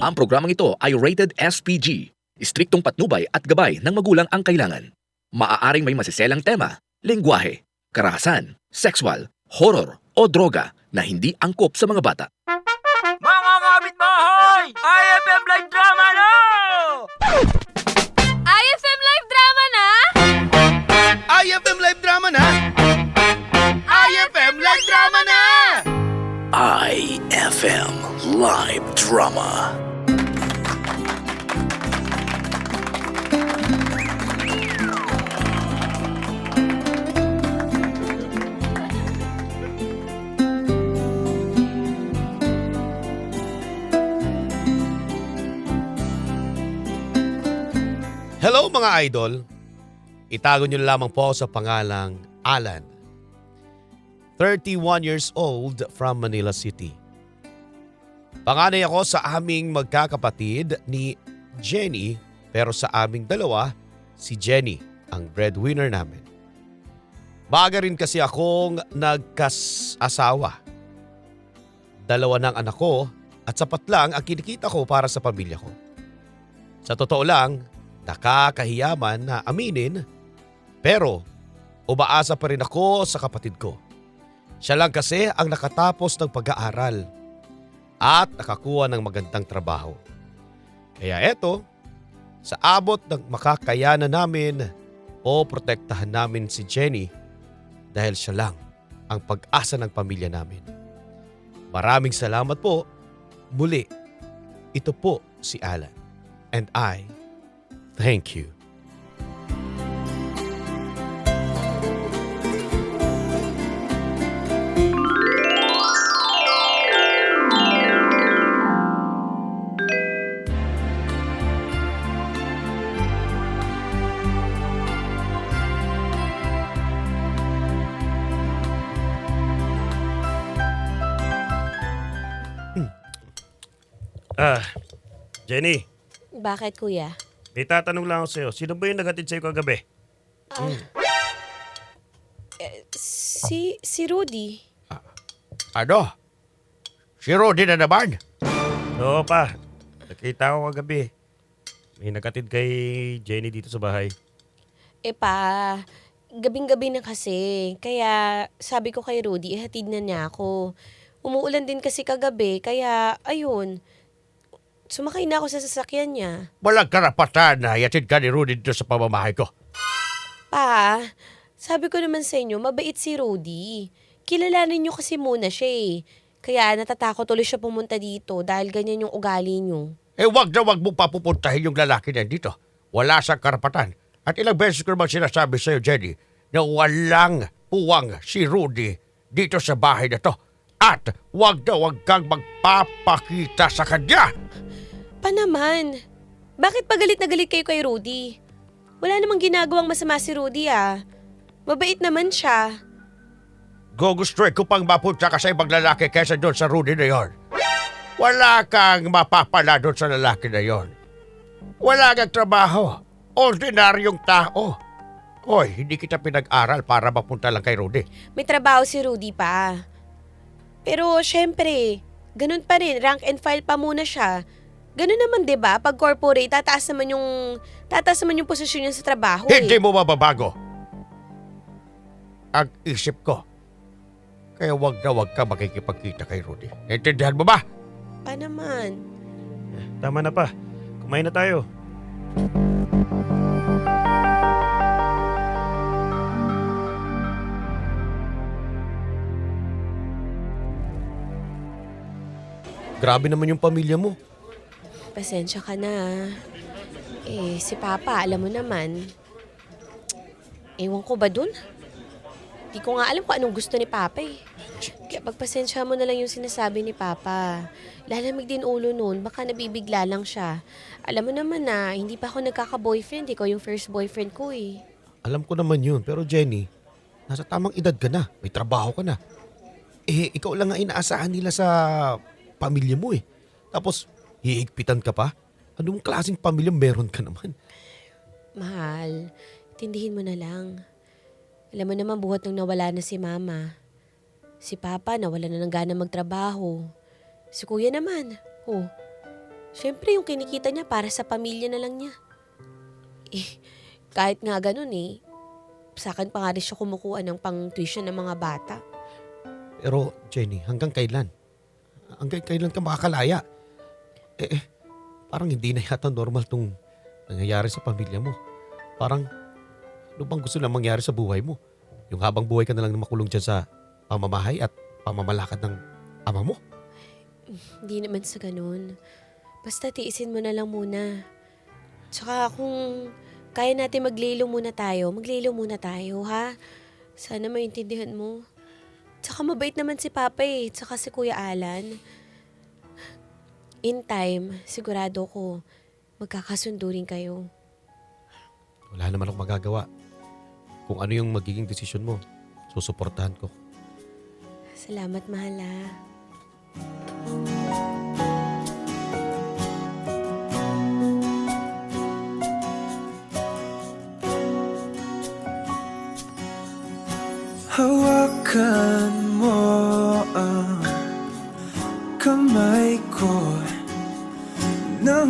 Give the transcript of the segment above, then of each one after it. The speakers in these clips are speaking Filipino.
Ang programang ito ay rated SPG. Istriktong patnubay at gabay ng magulang ang kailangan. Maaaring may masiselang tema, lengguwahe, karahasan, sexual, horror o droga na hindi angkop sa mga bata. Mga kapitbahay! IFM Live Drama na! IFM live drama na? IFM Live Drama na! IFM Live Drama na! IFM Live Drama. Mga idol! Itago niyo lamang po sa pangalang Alan. 31 years old from Manila City. Panganay ako sa aming magkakapatid ni Jenny pero sa aming dalawa, si Jenny ang breadwinner namin. Baga rin kasi akong nagkas-asawa. Dalawa ng anak ko at sapat lang ang kinikita ko para sa pamilya ko. Sa totoo lang, nakakahiyaman na aminin pero umaasa pa rin ako sa kapatid ko. Siya lang kasi ang nakatapos ng pag-aaral at nakakuha ng magandang trabaho. Kaya eto, sa abot ng makakayanan namin o protektahan namin si Jenny dahil siya lang ang pag-asa ng pamilya namin. Maraming salamat po. Muli, ito po si Alan. And I thank you. Ah, Jenny, Bakit kuya? May tatanong lang ako sa'yo. Sino ba yung nagatid sa'yo kagabi? Si, si Rudy. Ano? Si Rudy na naman? Oo pa, nakita ko kagabi. May nagatid kay Jenny dito sa bahay. Eh pa, gabing-gabi na kasi. Kaya sabi ko kay Rudy, ihatid na niya ako. Umuulan din kasi kagabi, kaya ayun. Sumakay na ako sa sasakyan niya. Walang karapatan na yatid ka ni Rudy dito sa pamamahay ko. Pa, sabi ko naman sa inyo, mabait si Rudy. Kilalanin niyo kasi muna siya eh. Kaya natatakot ulit siya pumunta dito dahil ganyan yung ugali niyo. Eh wag na wag mo papupuntahin yung lalaki na dito. Wala sa karapatan. At ilang beses ko naman sinasabi sa'yo, Jenny, na walang puwang si Rudy dito sa bahay na to. At wag na wag kang magpapakita sa kanya. Pa naman. Bakit pa galit na galit kayo kay Rudy? Wala namang ginagawang masama si Rudy ah. Mabait naman siya. Gugustuhin ko pang mapunta ka sa ibang lalaki kaysa doon sa Rudy na yon. Wala kang mapapala doon sa lalaki na yon. Wala kang trabaho. Ordinaryong tao. Hoy, hindi kita pinag-aral para mapunta lang kay Rudy. May trabaho si Rudy pa. Pero syempre, ganun pa rin, rank and file pa muna siya. Ganun naman 'di ba? Pag corporate, tataas naman yung tataas naman yung posisyon niya sa trabaho. Hindi eh. mo mababago. Ang isip ko. Kaya wag na wag ka makikipagkita kay Rudy. Naintindihan mo ba? Pa naman. Tama na pa, kumain na tayo. Grabe naman yung pamilya mo. Pasensya ka na. ah. Eh, si Papa, alam mo naman. Ewan ko ba dun? Di ko nga alam kung anong gusto ni Papa eh. Kaya pagpasensya mo na lang yung sinasabi ni Papa. Lalamig din ulo nun, baka nabibigla lang siya. Alam mo naman na, hindi pa ako nagkaka-boyfriend. Ikaw yung first boyfriend ko eh. Alam ko naman yun, pero Jenny, nasa tamang edad ka na. May trabaho ka na. Eh, ikaw lang ang inaasahan nila sa pamilya mo eh. Tapos, hihigpitan ka pa? Anong klaseng pamilya meron ka naman? Mahal, tindihin mo na lang. Alam mo naman buhat nung nawala na si Mama. Si Papa nawala na ng gana magtrabaho. Si Kuya naman, oh, Siyempre, yung kinikita niya para sa pamilya na lang niya. Eh, kahit nga ganun eh, sa akin pa nga rin siya kumukuha ng pang-tuition ng mga bata. Pero Jenny, hanggang kailan? Hanggang kailan ka makakalaya? Eh, eh, parang hindi na yata normal tong nangyayari sa pamilya mo. Parang, ano bang gusto na mangyari sa buhay mo? Yung habang buhay ka na lang makulong dyan sa pamamahay at pamamalakad ng ama mo? Hindi naman sa ganun. Basta tiisin mo na lang muna. Tsaka kung kaya natin maglilo muna tayo, maglilo muna tayo, ha? Sana maintindihan mo. Tsaka mabait naman si Papa eh, tsaka si Kuya Alan. In time, sigurado ko, magkakasundo rin kayo. Wala naman akong magagawa. Kung ano yung magiging desisyon mo, susuportahan ko. Salamat, mahal ah. Hawakan mo ang kamay ko na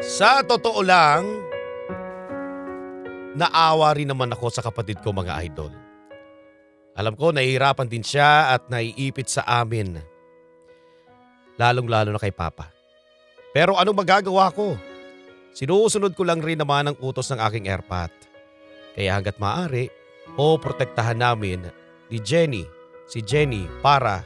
Sa totoo lang, naawa rin naman ako sa kapatid ko mga idol. Alam ko nahihirapan din siya at naiipit sa amin. Lalong-lalo na kay Papa. Pero anong magagawa ko? Sinusunod ko lang rin naman ang utos ng aking airpat. Kaya hanggat maaari, o protektahan namin ni Jenny, si Jenny para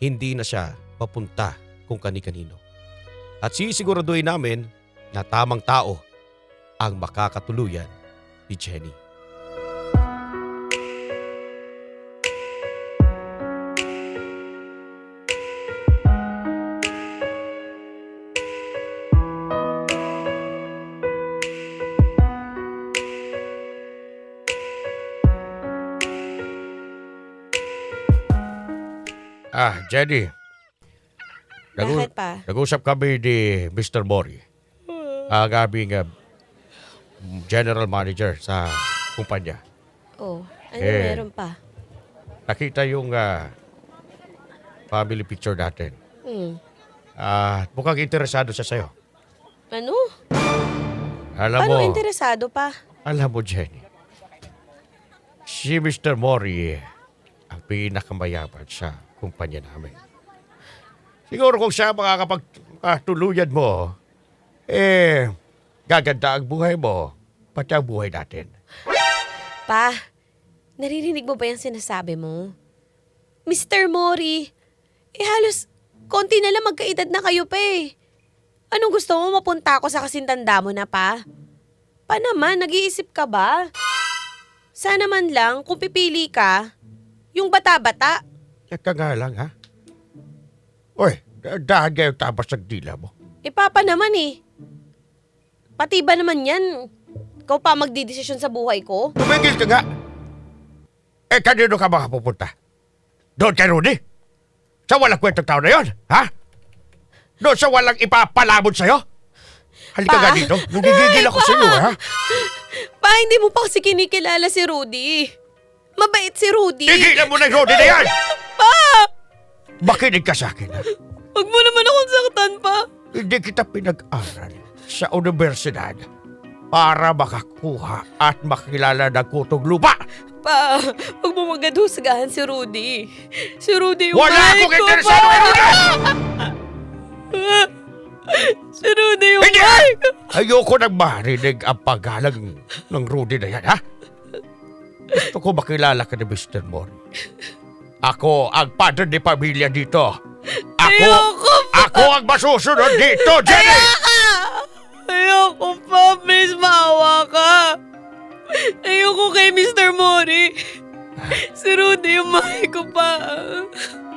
hindi na siya papunta kung kani-kanino. At sisiguraduhin namin na tamang tao ang makakatuluyan ni Jenny. Ah, Jenny. Bakit pa? Nag-usap kami ni Mr. Mori. Ang aming uh, general manager sa kumpanya. Oh, ano Eh. meron pa? Nakita yung ah, family picture natin. Hmm. Ah, mukhang interesado siya sa'yo. Ano? Alam mo, Paano interesado pa? alam mo Jenny, si Mr. Mori ang pinakamayaman sa kumpanya namin. Siguro kung siya makakapagtuluyan mo, eh, gaganda ang buhay mo, pati ang buhay natin. Pa, naririnig mo ba yung sinasabi mo? Mr. Mori, eh halos konti na lang magkaedad na kayo pa eh. Anong gusto mo mapunta ako sa kasintanda mo na pa? Pa naman, nag-iisip ka ba? Sana man lang, kung pipili ka, yung bata-bata. Teka nga lang, ha? Uy, da- dahil kayo tapos ng dila mo. Eh papa naman eh. Pati ba naman yan? Ikaw pa magdidesisyon sa buhay ko? Tumigil ka nga! Eh, kanino ka makapupunta? Doon kay Rudy? Sa walang kwentang tao na yon, ha? Doon sa walang ipapalabot sa'yo? Halika Pa. nga dito. Nagigigil ako sa iyo, ha? Pa, hindi mo pa kasi kinikilala si Rudy. Mabait si Rudy. Tigilan mo na yung Rudy na yan! Pa! Makinig ka sa akin, ha? Huwag mo naman akong saktan pa. Hindi kita pinag-aral sa universidad para makakuha at makilala ng kutong lupa. Pa, huwag mo magad husgahan si Rudy. Si Rudy yung Wala mahal akong ko, interesado pa. kay Rudy! Si Rudy yung Hindi! mahal ko. Ayoko nang marinig ang paggalang ng Rudy na yan, ha? Gusto ko makilala ka ni Mr. Mori. Ako ang padre ni pamilya dito. Ako, Ayoko pa. ako ang masusunod dito, Jenny! Ayoko! Ayoko pa. Please, maawa ka. Ayoko kay Mr. Mori. Si Rudy yung mahal ko pa.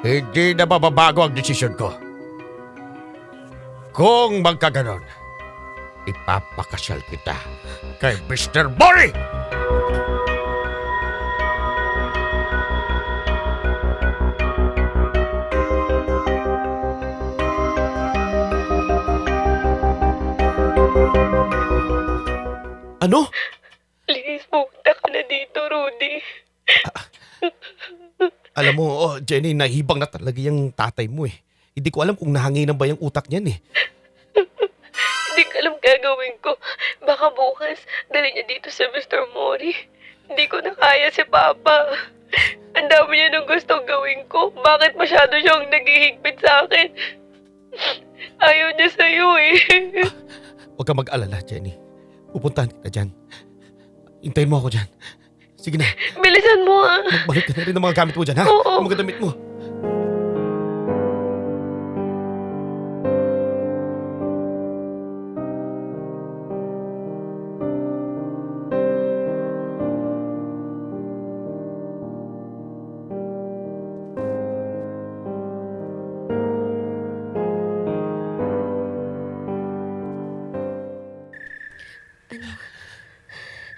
Hindi na mababago ang desisyon ko. Kung magkaganon, ipapakasal kita kay Mr. Mori! Ano? Please, pumunta ka na dito, Rudy. Alam mo, oh, Jenny, nahibang na talaga yung tatay mo eh. Hindi ko alam kung nahanginan ba yung utak niyan eh. Hindi ko alam gagawin ko. Baka bukas, dali niya dito sa Mr. Mori. Hindi ko na kaya si Papa. Ang dami niya nung gustong gawin ko. Bakit masyado siyang naghihigpit sa akin? Ayaw niya sa'yo eh. Huwag ka mag-alala, Jenny. Pupuntahan kita dyan. Hintayin mo ako dyan. Sige na, Bilisan mo ah. magbalik ka na rin ng mga gamit mo dyan, ha? Oo. Ang mga damit mo.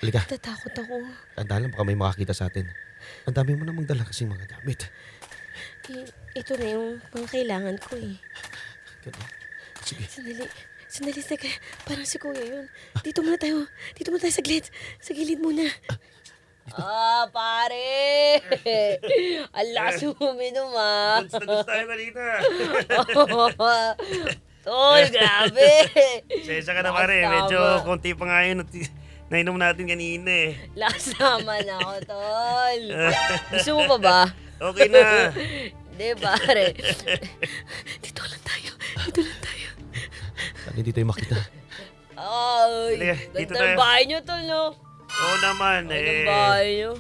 Halika, Tatakot ako. tandaan lang baka may makakita sa atin. Ang dami mo namang dala kasing mga gamit. Eh, ito na yung mga kailangan ko eh. Ganun. Sige, Sandali. Sandali, teka. Parang si Kuya yun. Dito muna tayo. Dito muna tayo sa gilid. Sa gilid muna. Ah, pare! Ala, suminom ah. Gusto na gusto tayo kanina. Tol, grabe! Sesa ka na pare, Tama. medyo konti pa nga yun. at Nainom natin kanina eh. Lasama na ako, tol. Gusto mo pa ba? Okay na. Hindi, pare. Dito lang tayo. Dito lang tayo. sana hindi tayo makita. Ay, Halika, dito ganda tayo. ng bahay niyo, tol, no? Oo naman Ganda ng eh. bahay niyo.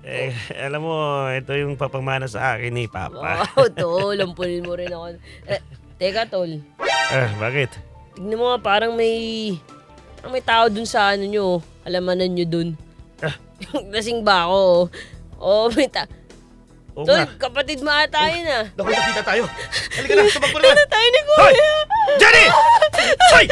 Eh, alam mo, ito yung papamana sa akin ni Papa. Wow, tol. Lampunin mo rin ako. Eh, teka, tol. Ah, bakit? Tignan mo nga, parang may... Parang may tao dun sa ano nyo. Alamanan nyo dun. Ah. Lasing ba ako? Oo, may ta... Oo Tol, nga. kapatid mo ata yun ah. Naku, nakita tayo. Halika na, tumakbo na. Tayo ni Hoy! Kuya. Jenny! Hoy!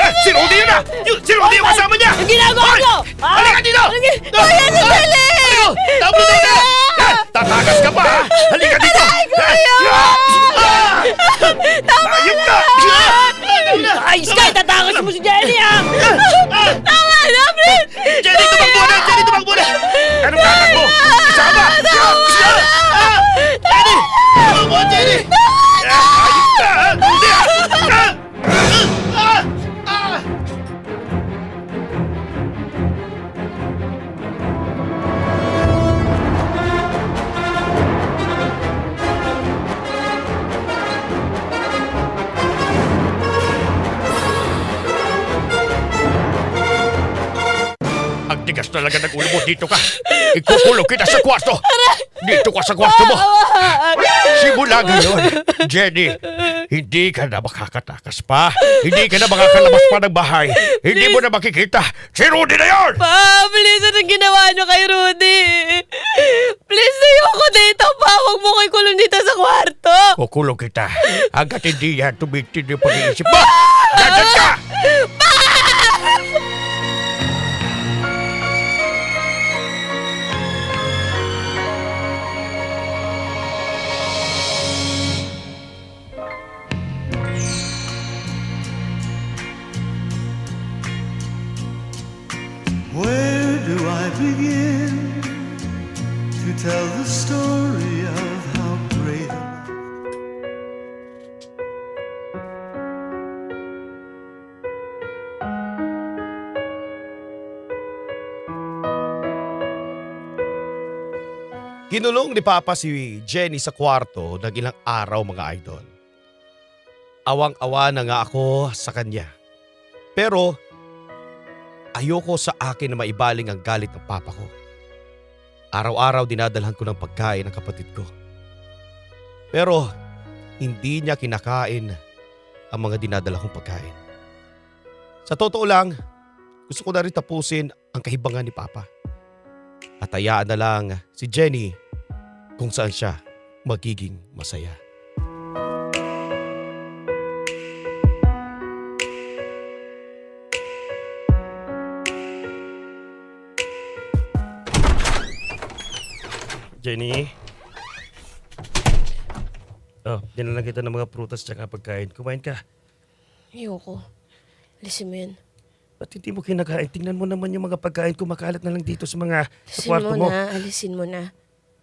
Ah, si Rudy yun na! Yung, si Rudy yung kasama niya! Ang ginagawa Hoy! ko! Ah! Halika dito! Ah! Kuya, sandali! Halika! Tapos na ka! Ah, Tatakas ka pa! ha? Halika dito! Kuya! Tama Ayun ka! Ay, Sky, tatakas mo si Jenny ah! Tama na, Fred! Jenny, tumakbo na! Jenny, tumakbo na! Anong tatakbo? Isama! Tama na! Jenny! Tumakbo, Jenny! Ah, Ayun ka! Tigas talaga ng ulo mo. Dito ka. Ikukulong kita sa kwarto. Dito ka sa kwarto mo. Simula ngayon, Jenny, hindi ka na makakatakas pa. Hindi ka na makakalabas pa ng bahay. Hindi mo na makikita. Si Rudy na yun! Pa, please, anong ginawa niyo kay Rudy? Please, ayoko dito pa. Huwag mo ko'y kulong dito sa kwarto. Kukulong kita. Hanggat hindi yan tumitin yung pag-iisip mo. Ganyan ka! Where Kinulong ni Papa si Jenny sa kwarto ng ilang araw mga idol. Awang-awa na nga ako sa kanya. Pero ayoko sa akin na maibaling ang galit ng papa ko. Araw-araw dinadalhan ko ng pagkain ng kapatid ko. Pero hindi niya kinakain ang mga dinadala kong pagkain. Sa totoo lang, gusto ko na rin tapusin ang kahibangan ni Papa. At hayaan na lang si Jenny kung saan siya magiging masaya. Jenny? Oh, dinalang kita ng mga prutas tsaka pagkain. Kumain ka. Ayoko. Alisin mo yan. Ba't hindi mo kinakain? Tingnan mo naman yung mga pagkain kumakalat na lang dito sa mga sa Alisin kwarto mo, mo. na. Alisin mo na.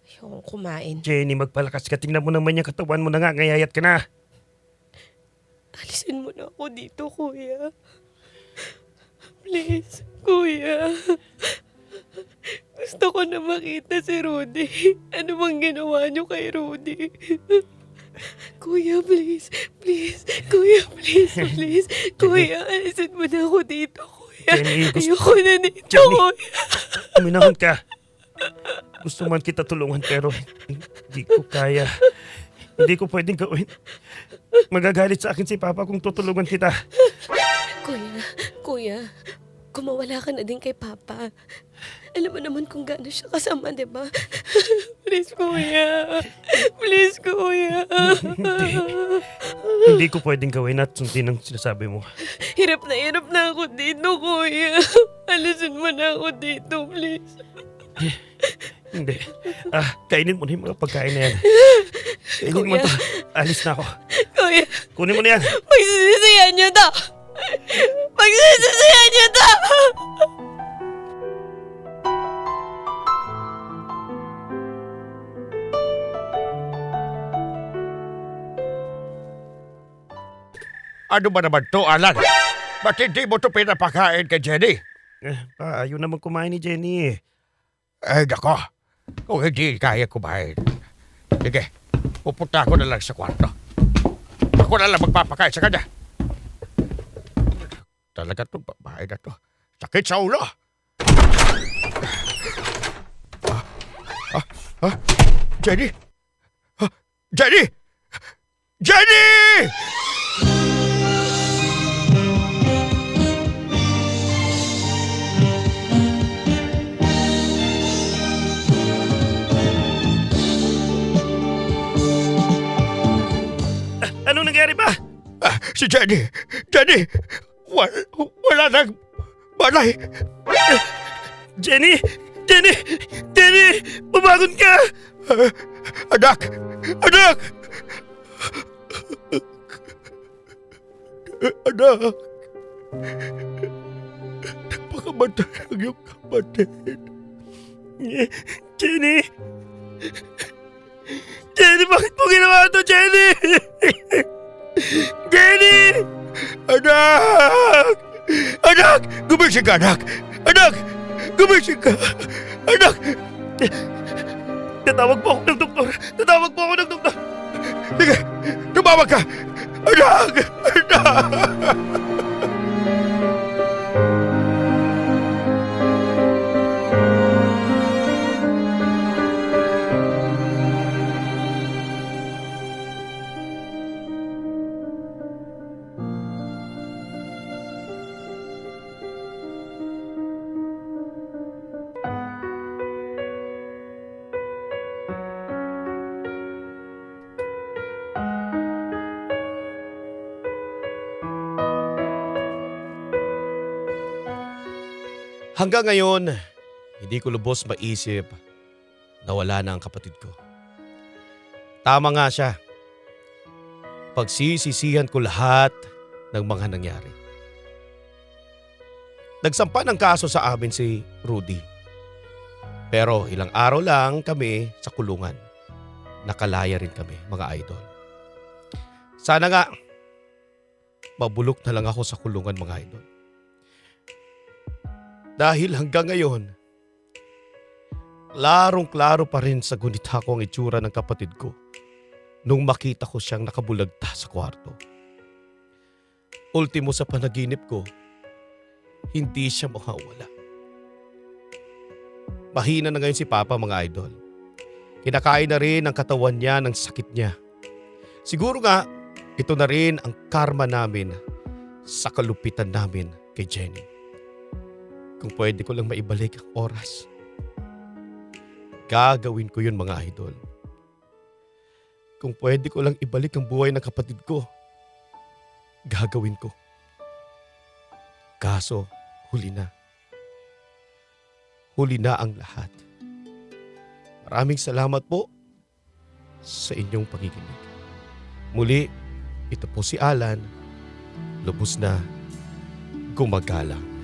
Ayoko kumain. Jenny, magpalakas ka. Tingnan mo naman yung katawan mo na nga. Ngayayat ka na. Alisin mo na ako dito, kuya. Please, kuya. Gusto ko na makita si Rudy. Ano bang ginawa niyo kay Rudy? Kuya, please. Please. Kuya, please. Please. Kuya, alisin mo na ako dito, kuya. Jenny, gusto- Ayoko na dito, Jenny. kuya. Uminahon ka. Gusto man kita tulungan pero hindi ko kaya. Hindi ko pwedeng gawin. Magagalit sa akin si Papa kung tutulungan kita. Kuya, kuya, kumawala ka na din kay Papa. Alam mo naman kung gaano siya kasama, di ba? Please, kuya. Please, kuya. Hindi ko pwedeng gawin at sundin ang sinasabi mo. hirap na hirap na ako dito, kuya. Alisin mo na ako dito, please. Hindi. Ah, kainin mo na yung mga pagkain na yan. Kainin mo Kuya. to. Alis na ako. Kuya, Kunin mo na yan. pagsisisihan niyo to. Pagsisisihan niyo to. Ano ba naman to, Alan? Ba't hindi mo to pinapakain kay Jenny? Eh, pa, ayaw naman kumain ni Jenny eh. Ay, nako. Kung hindi kaya kumain. Sige, pupunta ako na lang sa kwarto. Ako na lang magpapakain sa kanya. Talaga itong babae na to. Sakit sa ulo. Ah, ah, ah, Jenny? Ah, Jenny! Jenny! Anong nangyari ba? Ah, si Jenny! Jenny! Wal, wala nang balay. Jenny! Jenny! Jenny! Bumagon ka! Ah, anak! Anak! Anak! Nagpakamatay ang iyong kapatid. Jenny! Jenny, bakit mo ginawa to, Jenny? Jenny! Anak! Anak! Gumising ka, anak! Anak! Gumising ka! Anak! Tatawag po ako ng doktor! Tatawag po ako ng doktor! Sige! Tumawag ka! Anak! Anak! Hanggang ngayon, hindi ko lubos maisip na wala na ang kapatid ko. Tama nga siya. Pagsisisihan ko lahat ng mga nangyari. Nagsampa ng kaso sa amin si Rudy. Pero ilang araw lang kami sa kulungan. Nakalaya rin kami, mga idol. Sana nga, mabulok na lang ako sa kulungan, mga idol. Dahil hanggang ngayon, larong-klaro pa rin sa gunita ko ang itsura ng kapatid ko nung makita ko siyang nakabulagta sa kwarto. Ultimo sa panaginip ko, hindi siya makawala. Mahina na ngayon si Papa mga idol. Kinakain na rin ang katawan niya ng sakit niya. Siguro nga, ito na rin ang karma namin sa kalupitan namin kay Jenny. Kung pwede ko lang maibalik ang oras, gagawin ko yun mga idol. Kung pwede ko lang ibalik ang buhay ng kapatid ko, gagawin ko. Kaso, huli na. Huli na ang lahat. Maraming salamat po sa inyong pakikinig. Muli, ito po si Alan, lubos na gumagalang.